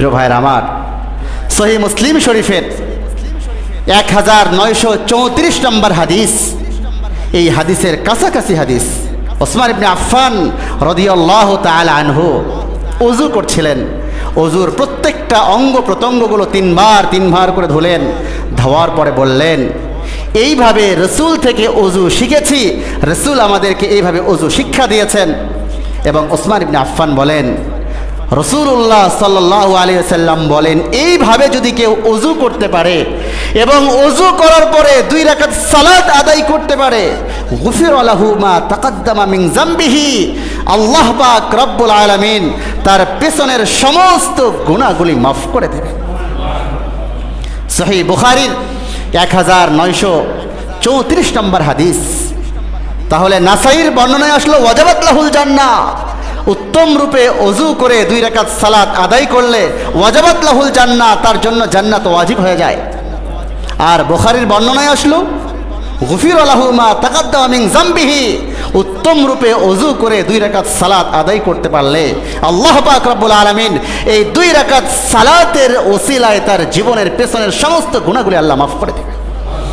প্রিয় ভাইয়ের আমার, সহি মুসলিম শরীফের এক হাজার নয়শো চৌত্রিশ নম্বর হাদিস, এই হাদিসের কাছাকাছি হাদিস। ওসমান ইবনে আফফান রদিয়াল্লাহ তাআলা আনহু অজু করছিলেন। অজুর প্রত্যেকটা অঙ্গ প্রত্যঙ্গগুলো তিনবার তিনবার করে ধুলেন, ধোয়ার পরে বললেন, এইভাবে রসুল থেকে অজু শিখেছি, রসুল আমাদেরকে এইভাবে অজু শিক্ষা দিয়েছেন। এবং ওসমান ইবনে আফফান বলেন রসুল্লাহ সাল্লাহ আলিয়াল্লাম বলেন, এইভাবে যদি কেউ অজু করতে পারে এবং অজু করার পরে দুই রাকাত সালাত আদায় করতে পারে, গুফির আলাহু মা তাকাদ্দামা মিং জাম্বিহি আল্লাহ পাক রব্বুল আলামিন তার পেছনের সমস্ত গুণাগুলি মাফ করে দেবেন। সহি বুখারির এক হাজার নয়শো চৌত্রিশ নম্বর হাদিস। তাহলে নাসাইর বর্ণনায় আসলো, ওয়াজাবাত লাহুল জান্না উত্তম রূপে অজু করে দুই রাকাত সালাত আদায় করলে ওয়াজাবাত লাহুল জান্না তার জন্য জান্নাত ওয়াজিব হয়ে যায়। আর বুখারির বর্ণনায় আসলো, গুফির আলাহুমা তাকাদ্দাম জাম্বিহি উত্তম রূপে অজু করে দুই রাকাত সালাত আদায় করতে পারলে আল্লাহ পাক রব্বুল আলামিন এই দুই রাকাত সালাতের ওসিলায় তার জীবনের পেছনের সমস্ত গুণাগুলি আল্লাহ মাফ করে দেবে